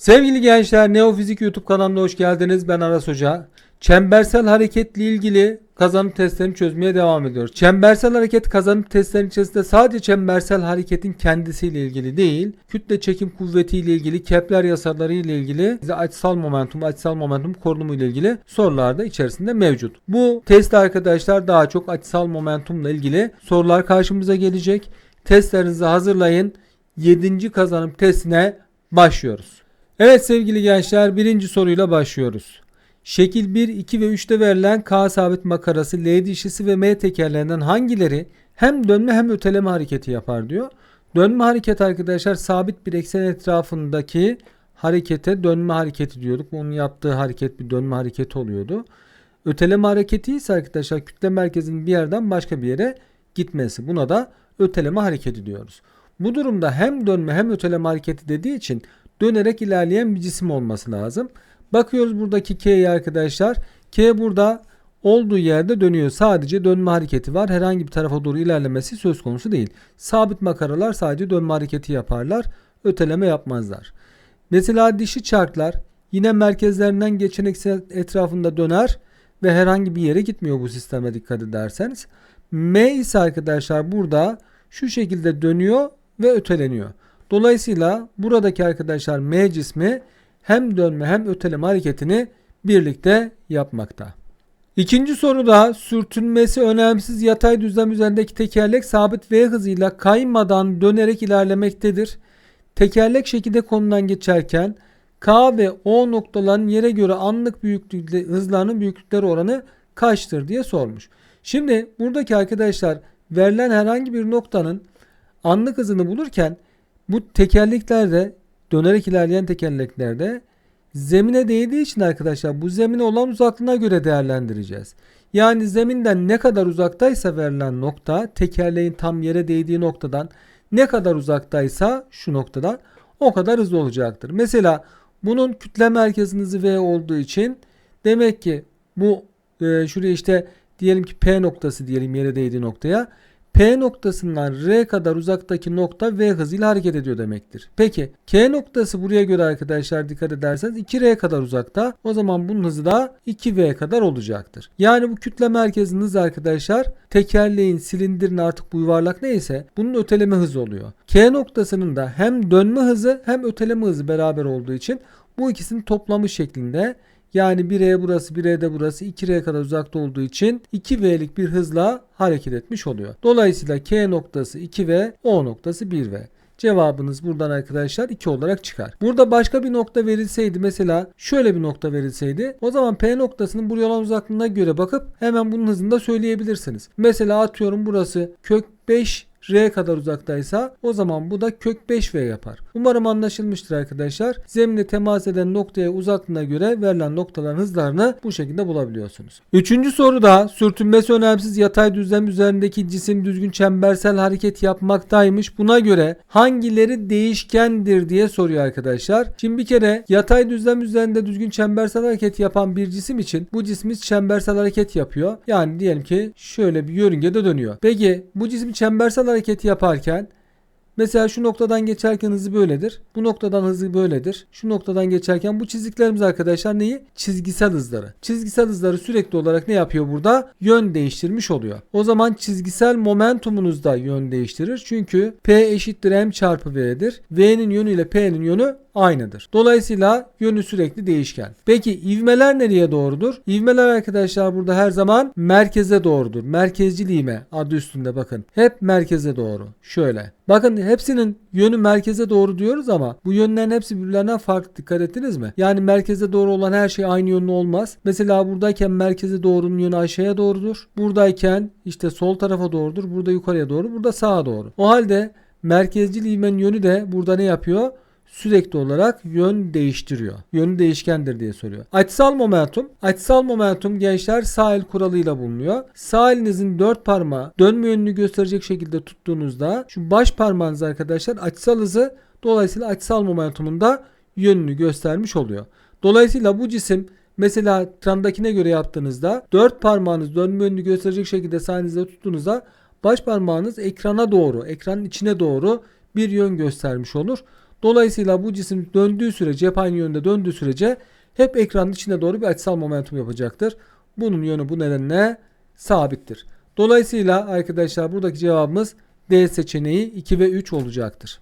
Sevgili gençler Neofizik YouTube kanalına hoş geldiniz. Ben Aras Hoca. Çembersel hareketle ilgili kazanım testlerini çözmeye devam ediyoruz. Çembersel hareket kazanım testlerinin içerisinde sadece çembersel hareketin kendisiyle ilgili değil, kütle çekim kuvvetiyle ilgili, Kepler yasaları ile ilgili, açısal momentum, açısal momentum korunumu ile ilgili sorular da içerisinde mevcut. Bu test arkadaşlar daha çok açısal momentumla ilgili sorular karşımıza gelecek. Testlerinizi hazırlayın. 7. kazanım testine başlıyoruz. Evet sevgili gençler birinci soruyla başlıyoruz. Şekil 1, 2 ve 3'te verilen K sabit makarası, L dişlisi ve M tekerlerinden hangileri hem dönme hem öteleme hareketi yapar diyor. Dönme hareket arkadaşlar sabit bir eksen etrafındaki harekete dönme hareketi diyorduk. Onun yaptığı hareket bir dönme hareketi oluyordu. Öteleme hareketi ise arkadaşlar kütle merkezinin bir yerden başka bir yere gitmesi. Buna da öteleme hareketi diyoruz. Bu durumda hem dönme hem öteleme hareketi dediği için dönerek ilerleyen bir cisim olması lazım. Bakıyoruz buradaki K'ye arkadaşlar. K burada olduğu yerde dönüyor. Sadece dönme hareketi var. Herhangi bir tarafa doğru ilerlemesi söz konusu değil. Sabit makaralar sadece dönme hareketi yaparlar. Öteleme yapmazlar. Mesela dişi çarklar yine merkezlerinden geçen eksen etrafında döner ve herhangi bir yere gitmiyor bu sisteme dikkat ederseniz. M ise arkadaşlar burada şu şekilde dönüyor ve öteleniyor. Dolayısıyla buradaki arkadaşlar M cismi hem dönme hem öteleme hareketini birlikte yapmakta. İkinci soruda sürtünmesi önemsiz yatay düzlem üzerindeki tekerlek sabit V hızıyla kaymadan dönerek ilerlemektedir. Tekerlek şekilde konudan geçerken K ve O noktaların yere göre anlık büyüklükle hızlarının büyüklükleri oranı kaçtır diye sormuş. Şimdi buradaki arkadaşlar verilen herhangi bir noktanın anlık hızını bulurken bu tekerleklerde dönerek ilerleyen tekerleklerde zemine değdiği için arkadaşlar bu zemine olan uzaklığına göre değerlendireceğiz. Yani zeminden ne kadar uzaktaysa verilen nokta tekerleğin tam yere değdiği noktadan ne kadar uzaktaysa şu noktadan o kadar hızlı olacaktır. Mesela bunun kütle merkezinin V olduğu için demek ki bu e, şuraya işte diyelim ki P noktası diyelim yere değdiği noktaya P noktasından R kadar uzaktaki nokta V hızıyla hareket ediyor demektir. Peki K noktası buraya göre arkadaşlar dikkat ederseniz 2R kadar uzakta. O zaman bunun hızı da 2V kadar olacaktır. Yani bu kütle merkezinin hızı arkadaşlar tekerleğin silindirin artık bu yuvarlak neyse bunun öteleme hızı oluyor. K noktasının da hem dönme hızı hem öteleme hızı beraber olduğu için bu ikisinin toplamı şeklinde yani 1E burası 1E de burası 2R kadar uzakta olduğu için 2V'lik bir hızla hareket etmiş oluyor. Dolayısıyla K noktası 2V, O noktası 1V. Cevabınız buradan arkadaşlar 2 olarak çıkar. Burada başka bir nokta verilseydi mesela şöyle bir nokta verilseydi o zaman P noktasının buraya olan uzaklığına göre bakıp hemen bunun hızını da söyleyebilirsiniz. Mesela atıyorum burası kök 5 R kadar uzaktaysa o zaman bu da kök 5V yapar. Umarım anlaşılmıştır arkadaşlar. Zemine temas eden noktaya uzaklığına göre verilen noktaların hızlarını bu şekilde bulabiliyorsunuz. Üçüncü soruda sürtünmesi önemsiz yatay düzlem üzerindeki cisim düzgün çembersel hareket yapmaktaymış. Buna göre hangileri değişkendir diye soruyor arkadaşlar. Şimdi bir kere yatay düzlem üzerinde düzgün çembersel hareket yapan bir cisim için bu cisimiz çembersel hareket yapıyor. Yani diyelim ki şöyle bir yörüngede dönüyor. Peki bu cisim çembersel hareket yaparken mesela şu noktadan geçerken hızı böyledir. Bu noktadan hızı böyledir. Şu noktadan geçerken bu çiziklerimiz arkadaşlar neyi? Çizgisel hızları. Çizgisel hızları sürekli olarak ne yapıyor burada? Yön değiştirmiş oluyor. O zaman çizgisel momentumunuz da yön değiştirir. Çünkü P eşittir M çarpı V'dir. V'nin yönü ile P'nin yönü aynıdır. Dolayısıyla yönü sürekli değişken. Peki ivmeler nereye doğrudur? İvmeler arkadaşlar burada her zaman merkeze doğrudur. Merkezcil ivme adı üstünde bakın. Hep merkeze doğru. Şöyle. Bakın hepsinin yönü merkeze doğru diyoruz ama bu yönlerin hepsi birbirlerinden farklı. Dikkat ettiniz mi? Yani merkeze doğru olan her şey aynı yönlü olmaz. Mesela buradayken merkeze doğrunun yönü aşağıya doğrudur. Buradayken işte sol tarafa doğrudur. Burada yukarıya doğru. Burada sağa doğru. O halde merkezcil ivmenin yönü de burada ne yapıyor? Sürekli olarak yön değiştiriyor. Yönü değişkendir diye soruyor. Açısal momentum. Açısal momentum gençler sağ el kuralıyla bulunuyor. Sağ elinizin dört parmağı dönme yönünü gösterecek şekilde tuttuğunuzda şu baş parmağınız arkadaşlar açısal hızı dolayısıyla açısal momentumun da yönünü göstermiş oluyor. Dolayısıyla bu cisim mesela trandakine göre yaptığınızda dört parmağınız dönme yönünü gösterecek şekilde sağ tuttuğunuzda baş parmağınız ekrana doğru, ekranın içine doğru bir yön göstermiş olur. Dolayısıyla bu cisim döndüğü sürece, hep aynı yönde döndüğü sürece hep ekranın içine doğru bir açısal momentum yapacaktır. Bunun yönü bu nedenle sabittir. Dolayısıyla arkadaşlar buradaki cevabımız D seçeneği 2 ve 3 olacaktır.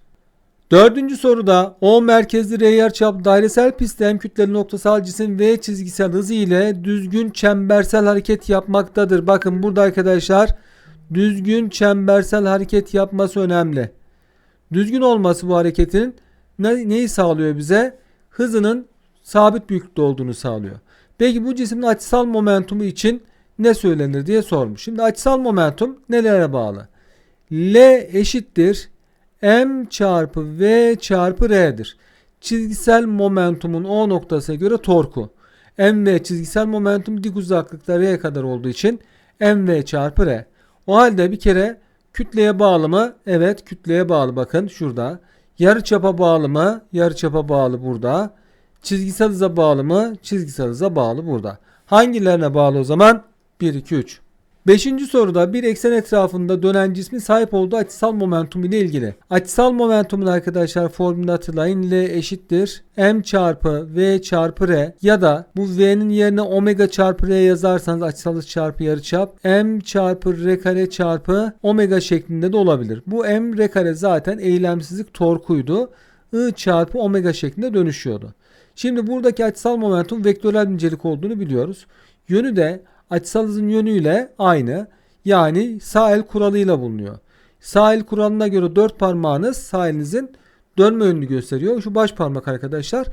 Dördüncü soruda O merkezli R yarıçap dairesel pistte hem kütleli noktasal cisim V çizgisel hızı ile düzgün çembersel hareket yapmaktadır. Bakın burada arkadaşlar düzgün çembersel hareket yapması önemli. Düzgün olması bu hareketin ne, neyi sağlıyor bize? Hızının sabit büyüklükte olduğunu sağlıyor. Peki bu cismin açısal momentumu için ne söylenir diye sormuş. Şimdi açısal momentum nelere bağlı? L eşittir m çarpı v çarpı r'dir. Çizgisel momentumun o noktasına göre torku. mv çizgisel momentum dik uzaklıkta r kadar olduğu için mv çarpı r. O halde bir kere kütleye bağlı mı? Evet kütleye bağlı bakın şurada. Yarı çapa bağlı mı? Yarı çapa bağlı burada. Çizgisel hıza bağlı mı? Çizgisel hıza bağlı burada. Hangilerine bağlı o zaman? 1, 2, 3. Beşinci soruda bir eksen etrafında dönen cismin sahip olduğu açısal momentum ile ilgili. Açısal momentumun arkadaşlar formülünü hatırlayın. L eşittir m çarpı v çarpı r ya da bu v'nin yerine omega çarpı r yazarsanız açısal çarpı yarıçap m çarpı r kare çarpı omega şeklinde de olabilir. Bu m r kare zaten eylemsizlik torkuydu. I çarpı omega şeklinde dönüşüyordu. Şimdi buradaki açısal momentum vektörel nicelik olduğunu biliyoruz. Yönü de açısal hızın yönüyle aynı. Yani sağ el kuralıyla bulunuyor. Sağ el kuralına göre dört parmağınız sağ elinizin dönme yönünü gösteriyor. Şu baş parmak arkadaşlar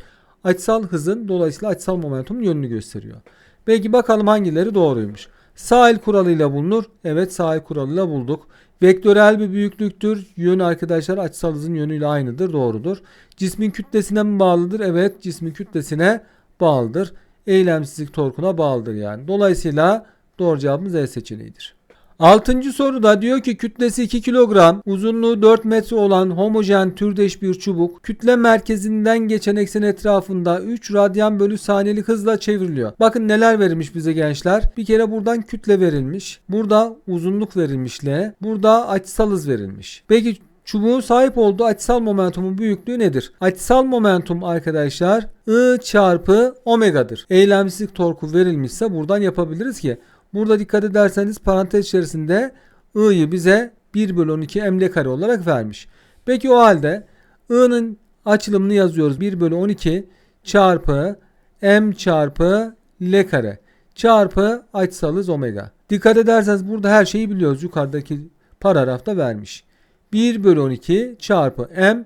açısal hızın dolayısıyla açısal momentumun yönünü gösteriyor. Peki bakalım hangileri doğruymuş. Sağ el kuralıyla bulunur. Evet sağ el kuralıyla bulduk. Vektörel bir büyüklüktür. Yön arkadaşlar açısal hızın yönüyle aynıdır. Doğrudur. Cismin kütlesine mi bağlıdır? Evet cismin kütlesine bağlıdır eylemsizlik torkuna bağlıdır yani. Dolayısıyla doğru cevabımız E seçeneğidir. Altıncı soruda diyor ki kütlesi 2 kilogram, uzunluğu 4 metre olan homojen türdeş bir çubuk kütle merkezinden geçen eksen etrafında 3 radyan bölü saniyelik hızla çevriliyor. Bakın neler verilmiş bize gençler. Bir kere buradan kütle verilmiş. Burada uzunluk verilmiş L. Burada açısal hız verilmiş. Peki Çubuğun sahip olduğu açısal momentumun büyüklüğü nedir? Açısal momentum arkadaşlar I çarpı omega'dır. Eylemsizlik torku verilmişse buradan yapabiliriz ki. Burada dikkat ederseniz parantez içerisinde I'yi bize 1 bölü 12 emle kare olarak vermiş. Peki o halde I'nın açılımını yazıyoruz. 1 bölü 12 çarpı m çarpı l kare çarpı açısal hız omega. Dikkat ederseniz burada her şeyi biliyoruz. Yukarıdaki paragrafta vermiş. 1 bölü 12 çarpı m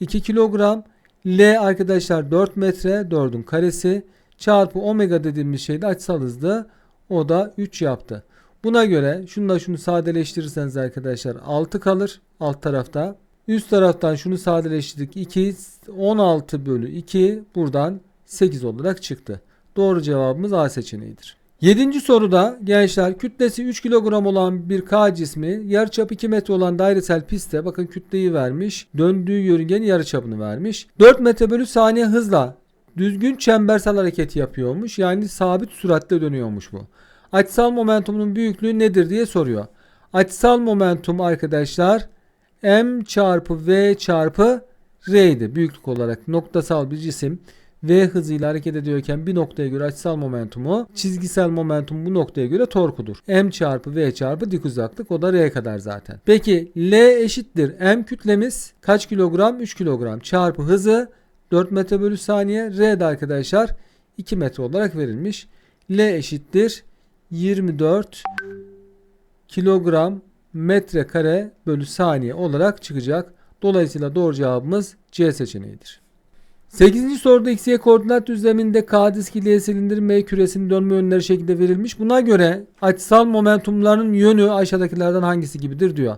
2 kilogram L arkadaşlar 4 metre 4'ün karesi çarpı omega dediğimiz şey de açısal hızdı. O da 3 yaptı. Buna göre şunu şunu sadeleştirirseniz arkadaşlar 6 kalır alt tarafta. Üst taraftan şunu sadeleştirdik 2 16 bölü 2 buradan 8 olarak çıktı. Doğru cevabımız A seçeneğidir. Yedinci soruda gençler kütlesi 3 kilogram olan bir K cismi yarıçapı 2 metre olan dairesel pistte bakın kütleyi vermiş. Döndüğü yörüngenin yarıçapını vermiş. 4 metre bölü saniye hızla düzgün çembersel hareket yapıyormuş. Yani sabit süratle dönüyormuş bu. Açısal momentumunun büyüklüğü nedir diye soruyor. Açısal momentum arkadaşlar m çarpı v çarpı r'ydi büyüklük olarak noktasal bir cisim v hızıyla hareket ediyorken bir noktaya göre açısal momentumu, çizgisel momentum bu noktaya göre torkudur. m çarpı v çarpı dik uzaklık o da r kadar zaten. Peki L eşittir m kütlemiz kaç kilogram? 3 kilogram çarpı hızı 4 metre bölü saniye. R de arkadaşlar 2 metre olarak verilmiş. L eşittir 24 kilogram metre kare bölü saniye olarak çıkacak. Dolayısıyla doğru cevabımız C seçeneğidir. 8. soruda x, y koordinat düzleminde K diski L silindir M küresinin dönme yönleri şekilde verilmiş. Buna göre açısal momentumların yönü aşağıdakilerden hangisi gibidir diyor.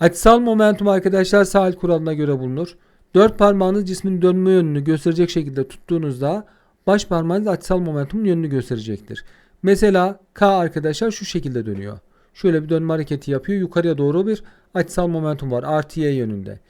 Açısal momentum arkadaşlar sahil kuralına göre bulunur. Dört parmağınız cismin dönme yönünü gösterecek şekilde tuttuğunuzda baş parmağınız açısal momentumun yönünü gösterecektir. Mesela K arkadaşlar şu şekilde dönüyor. Şöyle bir dönme hareketi yapıyor. Yukarıya doğru bir açısal momentum var. Artı Y yönünde.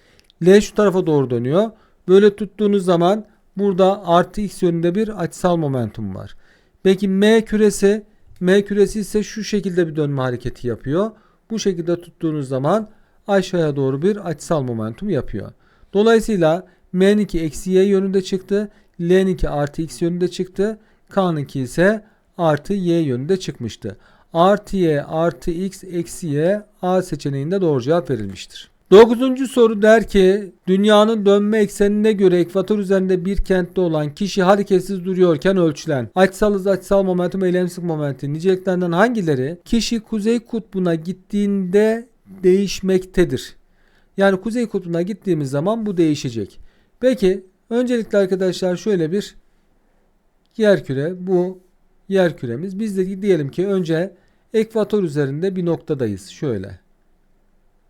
L şu tarafa doğru dönüyor. Böyle tuttuğunuz zaman burada artı x yönünde bir açısal momentum var. Peki M küresi M küresi ise şu şekilde bir dönme hareketi yapıyor. Bu şekilde tuttuğunuz zaman aşağıya doğru bir açısal momentum yapıyor. Dolayısıyla M'ninki eksi y yönünde çıktı. L'ninki artı x yönünde çıktı. K'nınki ise artı y yönünde çıkmıştı. Artı y artı x eksi y A seçeneğinde doğru cevap verilmiştir. Dokuzuncu soru der ki dünyanın dönme eksenine göre ekvator üzerinde bir kentte olan kişi hareketsiz duruyorken ölçülen açısal hız açısal momentum eylemsizlik momenti niceliklerinden hangileri kişi kuzey kutbuna gittiğinde değişmektedir? Yani kuzey kutbuna gittiğimiz zaman bu değişecek. Peki öncelikle arkadaşlar şöyle bir yer küre bu yer küremiz. Biz de diyelim ki önce ekvator üzerinde bir noktadayız. Şöyle.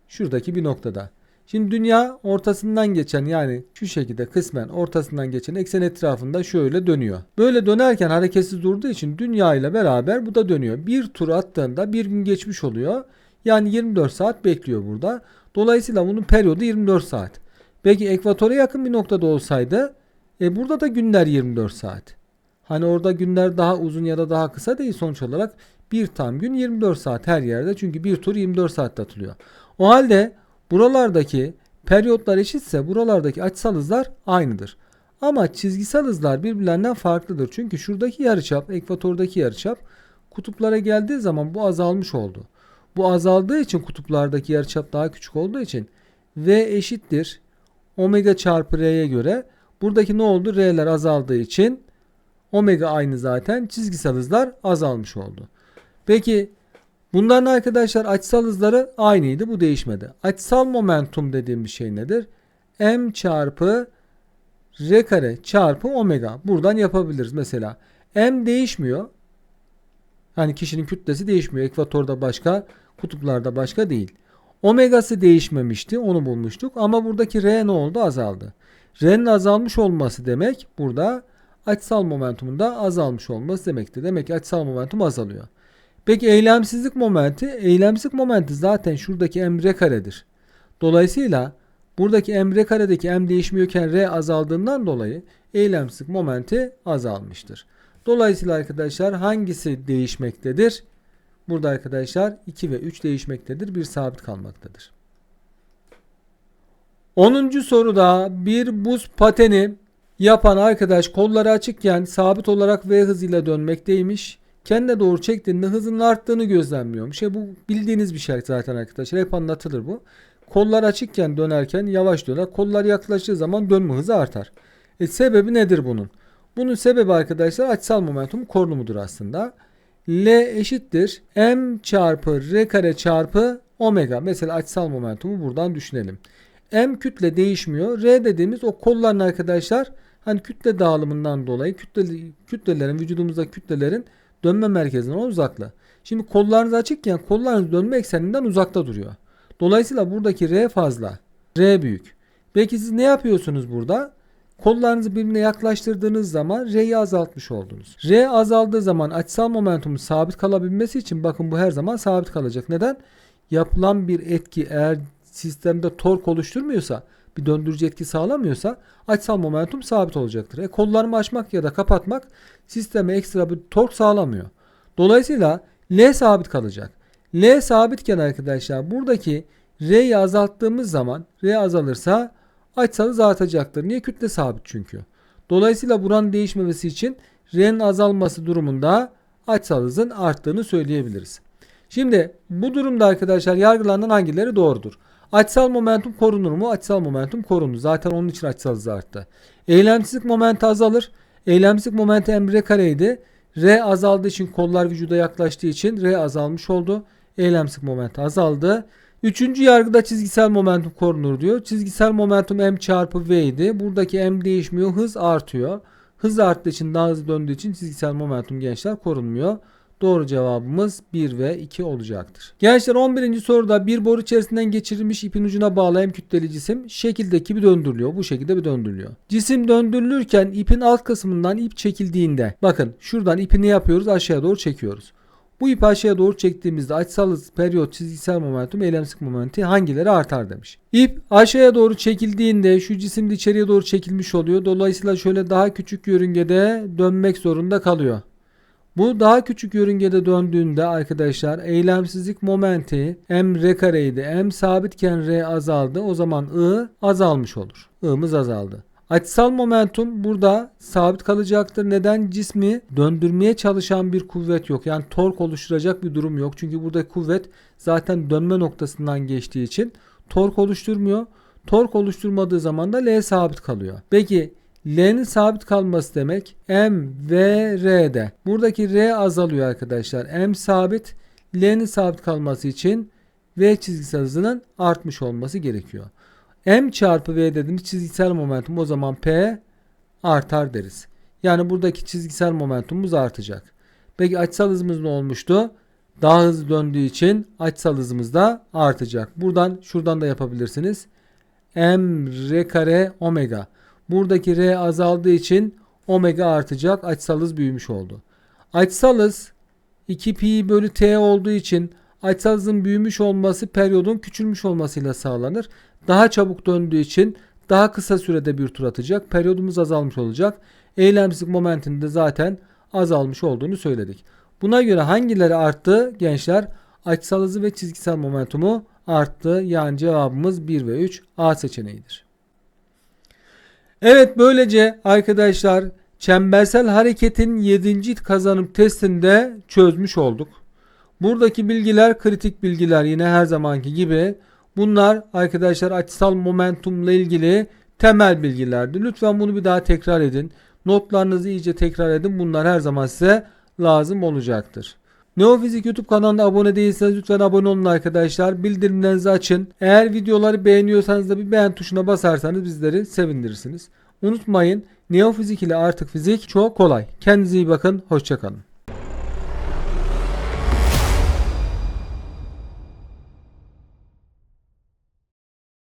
Şuradaki bir noktada. Şimdi dünya ortasından geçen yani şu şekilde kısmen ortasından geçen eksen etrafında şöyle dönüyor. Böyle dönerken hareketsiz durduğu için dünya ile beraber bu da dönüyor. Bir tur attığında bir gün geçmiş oluyor. Yani 24 saat bekliyor burada. Dolayısıyla bunun periyodu 24 saat. Peki ekvatora yakın bir noktada olsaydı e burada da günler 24 saat. Hani orada günler daha uzun ya da daha kısa değil sonuç olarak bir tam gün 24 saat her yerde çünkü bir tur 24 saatte atılıyor. O halde buralardaki periyotlar eşitse buralardaki açısal hızlar aynıdır. Ama çizgisel hızlar birbirlerinden farklıdır. Çünkü şuradaki yarıçap, ekvatordaki yarıçap kutuplara geldiği zaman bu azalmış oldu. Bu azaldığı için kutuplardaki yarıçap daha küçük olduğu için V eşittir omega çarpı R'ye göre buradaki ne oldu? R'ler azaldığı için omega aynı zaten çizgisel hızlar azalmış oldu. Peki bunların arkadaşlar açısal hızları aynıydı bu değişmedi. Açısal momentum dediğim bir şey nedir? M çarpı R kare çarpı omega. Buradan yapabiliriz mesela. M değişmiyor. Hani kişinin kütlesi değişmiyor. Ekvatorda başka, kutuplarda başka değil. Omegası değişmemişti. Onu bulmuştuk. Ama buradaki R ne oldu? Azaldı. R'nin azalmış olması demek burada açısal momentumun da azalmış olması demektir. Demek ki açısal momentum azalıyor. Peki eylemsizlik momenti, eylemsizlik momenti zaten şuradaki m r karedir. Dolayısıyla buradaki m r karedeki m değişmiyorken r azaldığından dolayı eylemsizlik momenti azalmıştır. Dolayısıyla arkadaşlar hangisi değişmektedir? Burada arkadaşlar 2 ve 3 değişmektedir. Bir sabit kalmaktadır. 10. soruda bir buz pateni yapan arkadaş kolları açıkken sabit olarak V hızıyla dönmekteymiş. Kendine doğru çektiğinde hızının arttığını gözlemliyormuş. E bu bildiğiniz bir şey zaten arkadaşlar. Hep anlatılır bu. Kollar açıkken dönerken yavaş döner. Kollar yaklaştığı zaman dönme hızı artar. E sebebi nedir bunun? Bunun sebebi arkadaşlar açısal momentum korunumudur aslında. L eşittir m çarpı r kare çarpı omega. Mesela açısal momentumu buradan düşünelim. M kütle değişmiyor. R dediğimiz o kolların arkadaşlar hani kütle dağılımından dolayı kütle, kütlelerin vücudumuzda kütlelerin dönme merkezinden uzaklığı. Şimdi kollarınız açıkken kollarınız dönme ekseninden uzakta duruyor. Dolayısıyla buradaki R fazla. R büyük. Peki siz ne yapıyorsunuz burada? Kollarınızı birbirine yaklaştırdığınız zaman R'yi azaltmış oldunuz. R azaldığı zaman açısal momentumun sabit kalabilmesi için bakın bu her zaman sabit kalacak. Neden? Yapılan bir etki eğer sistemde tork oluşturmuyorsa bir döndürücü etki sağlamıyorsa açısal momentum sabit olacaktır. E, kollarımı açmak ya da kapatmak sisteme ekstra bir tork sağlamıyor. Dolayısıyla L sabit kalacak. L sabitken arkadaşlar buradaki R'yi azalttığımız zaman R azalırsa açısal hız artacaktır. Niye? Kütle sabit çünkü. Dolayısıyla buranın değişmemesi için R'nin azalması durumunda hızın arttığını söyleyebiliriz. Şimdi bu durumda arkadaşlar yargılanan hangileri doğrudur? Açısal momentum korunur mu? Açısal momentum korunur. Zaten onun için açısal hız arttı. Eylemsizlik momenti azalır. Eylemsizlik momenti emre kareydi. R azaldığı için kollar vücuda yaklaştığı için R azalmış oldu. Eylemsizlik momenti azaldı. Üçüncü yargıda çizgisel momentum korunur diyor. Çizgisel momentum m çarpı v idi. Buradaki m değişmiyor. Hız artıyor. Hız arttığı için daha hızlı döndüğü için çizgisel momentum gençler korunmuyor. Doğru cevabımız 1 ve 2 olacaktır. Gençler 11. soruda bir boru içerisinden geçirilmiş ipin ucuna bağlı hem kütleli cisim şekildeki bir döndürülüyor. Bu şekilde bir döndürülüyor. Cisim döndürülürken ipin alt kısmından ip çekildiğinde bakın şuradan ipi ne yapıyoruz? Aşağıya doğru çekiyoruz. Bu ipi aşağıya doğru çektiğimizde açısal hız, periyot, çizgisel momentum, eylemsik momenti hangileri artar demiş. İp aşağıya doğru çekildiğinde şu cisim içeriye doğru çekilmiş oluyor. Dolayısıyla şöyle daha küçük yörüngede dönmek zorunda kalıyor. Bu daha küçük yörüngede döndüğünde arkadaşlar eylemsizlik momenti m r kareydi. m sabitken r azaldı. O zaman i azalmış olur. i'miz azaldı. Açısal momentum burada sabit kalacaktır. Neden? Cismi döndürmeye çalışan bir kuvvet yok. Yani tork oluşturacak bir durum yok. Çünkü burada kuvvet zaten dönme noktasından geçtiği için tork oluşturmuyor. Tork oluşturmadığı zaman da L sabit kalıyor. Peki L'nin sabit kalması demek M ve R'de. Buradaki R azalıyor arkadaşlar. M sabit. L'nin sabit kalması için V çizgisel hızının artmış olması gerekiyor. M çarpı V dediğimiz çizgisel momentum o zaman P artar deriz. Yani buradaki çizgisel momentumumuz artacak. Peki açısal hızımız ne olmuştu? Daha hızlı döndüğü için açısal hızımız da artacak. Buradan şuradan da yapabilirsiniz. M R kare omega. Buradaki R azaldığı için omega artacak. Açısal hız büyümüş oldu. Açısal hız 2 pi bölü t olduğu için açısal hızın büyümüş olması periyodun küçülmüş olmasıyla sağlanır. Daha çabuk döndüğü için daha kısa sürede bir tur atacak. Periyodumuz azalmış olacak. Eylemsizlik momentinin de zaten azalmış olduğunu söyledik. Buna göre hangileri arttı gençler? Açısal hızı ve çizgisel momentumu arttı. Yani cevabımız 1 ve 3 A seçeneğidir. Evet böylece arkadaşlar çembersel hareketin 7. kazanım testinde çözmüş olduk. Buradaki bilgiler kritik bilgiler yine her zamanki gibi. Bunlar arkadaşlar açısal momentumla ilgili temel bilgilerdi. Lütfen bunu bir daha tekrar edin. Notlarınızı iyice tekrar edin. Bunlar her zaman size lazım olacaktır. Neofizik YouTube kanalına abone değilseniz lütfen abone olun arkadaşlar. Bildirimlerinizi açın. Eğer videoları beğeniyorsanız da bir beğen tuşuna basarsanız bizleri sevindirirsiniz. Unutmayın Neofizik ile artık fizik çok kolay. Kendinize iyi bakın. Hoşçakalın.